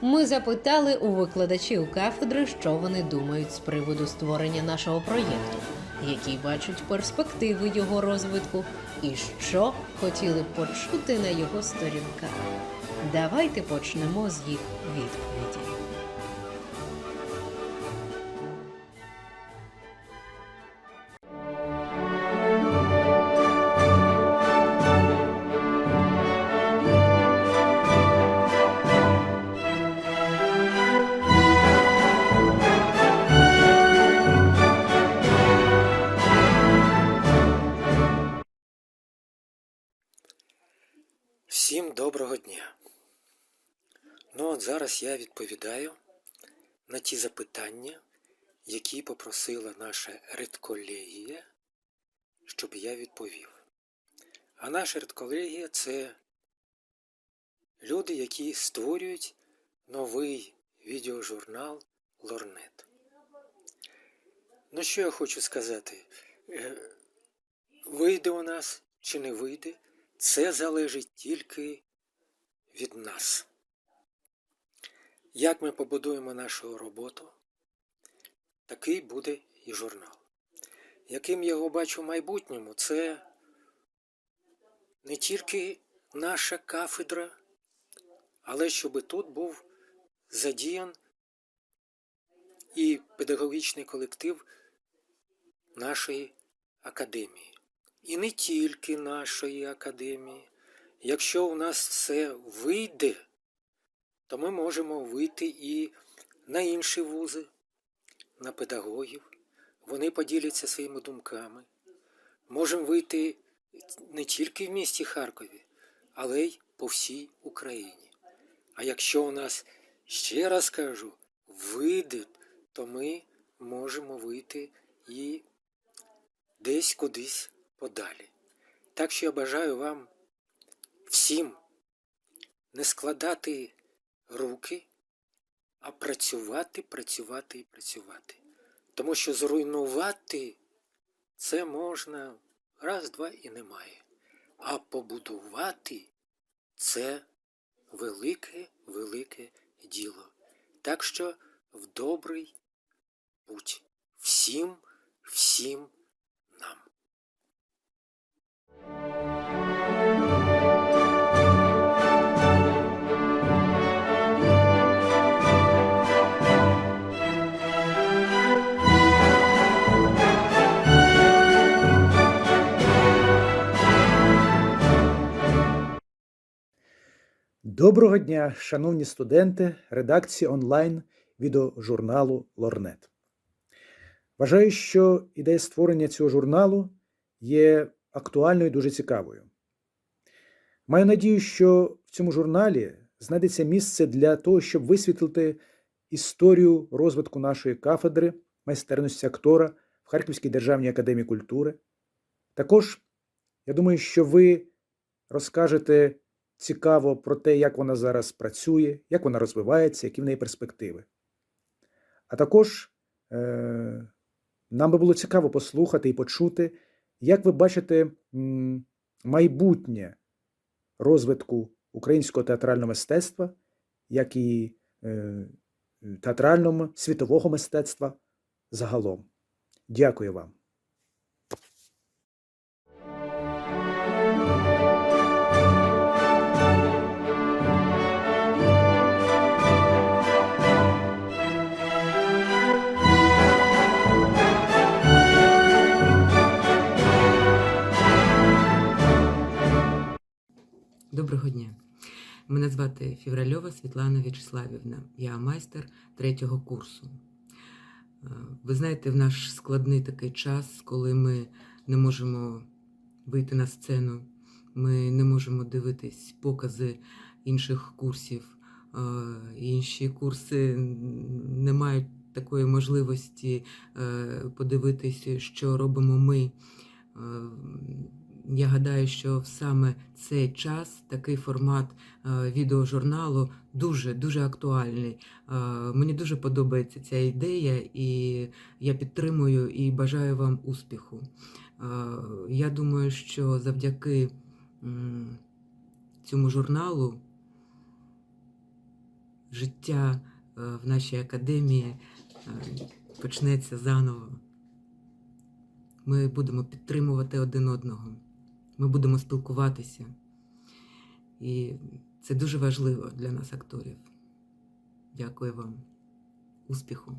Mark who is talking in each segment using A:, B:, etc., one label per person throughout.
A: ми запитали у викладачів кафедри, що вони думають з приводу створення нашого проєкту, які бачать перспективи його розвитку, і що хотіли почути на його сторінках. Давайте почнемо з їх відповіді.
B: Всім доброго дня. Ну от зараз я відповідаю на ті запитання, які попросила наша редколегія, щоб я відповів. А наша редколегія це люди, які створюють новий відеожурнал Лорнет. Ну що я хочу сказати? Е, Вийде у нас чи не вийде, це залежить тільки від нас. Як ми побудуємо нашу роботу, такий буде і журнал. Яким я його бачу в майбутньому, це не тільки наша кафедра, але щоб тут був задіян і педагогічний колектив нашої академії. І не тільки нашої академії. Якщо у нас все вийде, то ми можемо вийти і на інші вузи, на педагогів. Вони поділяться своїми думками. Можемо вийти не тільки в місті Харкові, але й по всій Україні. А якщо у нас, ще раз кажу, вийде, то ми можемо вийти і десь кудись подалі. Так що я бажаю вам всім не складати руки, а працювати, працювати і працювати. Тому що зруйнувати це можна раз, два і немає. А побудувати це велике, велике діло. Так що в добрий путь всім, всім.
C: Доброго дня, шановні студенти редакції онлайн відеожурналу Лорнет. Вважаю, що ідея створення цього журналу є актуальною і дуже цікавою. Маю надію, що в цьому журналі знайдеться місце для того, щоб висвітлити історію розвитку нашої кафедри майстерності актора в Харківській державній академії культури. Також я думаю, що ви розкажете цікаво про те, як вона зараз працює, як вона розвивається, які в неї перспективи. А також е, нам би було цікаво послухати і почути, як ви бачите майбутнє розвитку українського театрального мистецтва, як і е, театрального світового мистецтва загалом. Дякую вам.
D: Мене звати Фівральова Світлана В'ячеславівна. Я майстер третього курсу. Е, Ви знаєте, в наш складний такий час, коли ми не можемо вийти на сцену, ми не можемо дивитись покази інших курсів. е, Інші курси не мають такої можливості е, подивитися, що робимо ми. Я гадаю, що саме цей час такий формат е, відеожурналу дуже дуже актуальний. Е, Мені дуже подобається ця ідея, і я підтримую і бажаю вам успіху. Е, Я думаю, що завдяки цьому журналу життя в нашій академії почнеться заново. Ми будемо підтримувати один одного, ми будемо спілкуватися. І це дуже важливо для нас, акторів. Дякую вам. Успіху!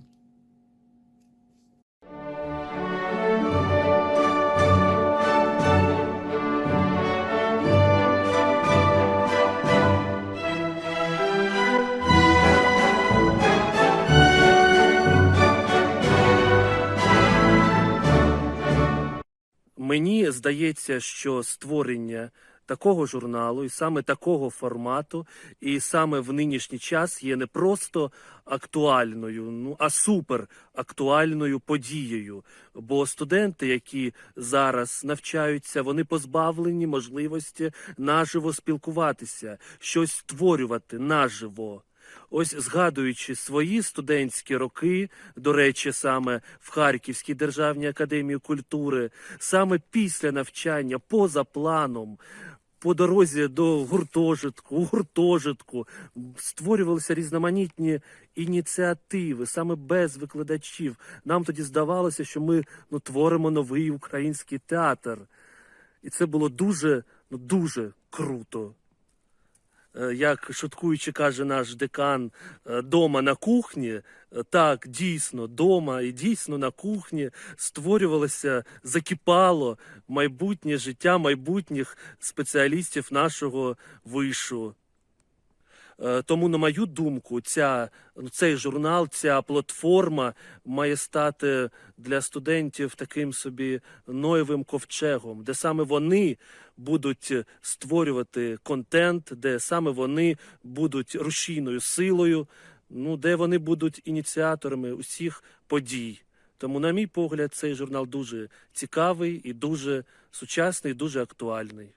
E: Мені здається, що створення такого журналу і саме такого формату, і саме в нинішній час є не просто актуальною, ну а супер актуальною подією. Бо студенти, які зараз навчаються, вони позбавлені можливості наживо спілкуватися, щось створювати наживо. Ось згадуючи свої студентські роки, до речі, саме в Харківській державній академії культури, саме після навчання поза планом. По дорозі до гуртожитку, у гуртожитку створювалися різноманітні ініціативи саме без викладачів. Нам тоді здавалося, що ми ну, творимо новий український театр. І це було дуже, ну дуже круто. Е, Як шуткуючи каже наш декан, е, дома на кухні, е, так, дійсно, дома і дійсно на кухні створювалося, закипало майбутнє життя майбутніх спеціалістів нашого вишу. Е, Тому, на мою думку, ця, ну, цей журнал, ця платформа має стати для студентів таким собі ноєвим ковчегом, де саме вони будуть створювати контент, де саме вони будуть рушійною силою, ну, де вони будуть ініціаторами усіх подій. Тому, на мій погляд, цей журнал дуже цікавий і дуже сучасний, і дуже актуальний.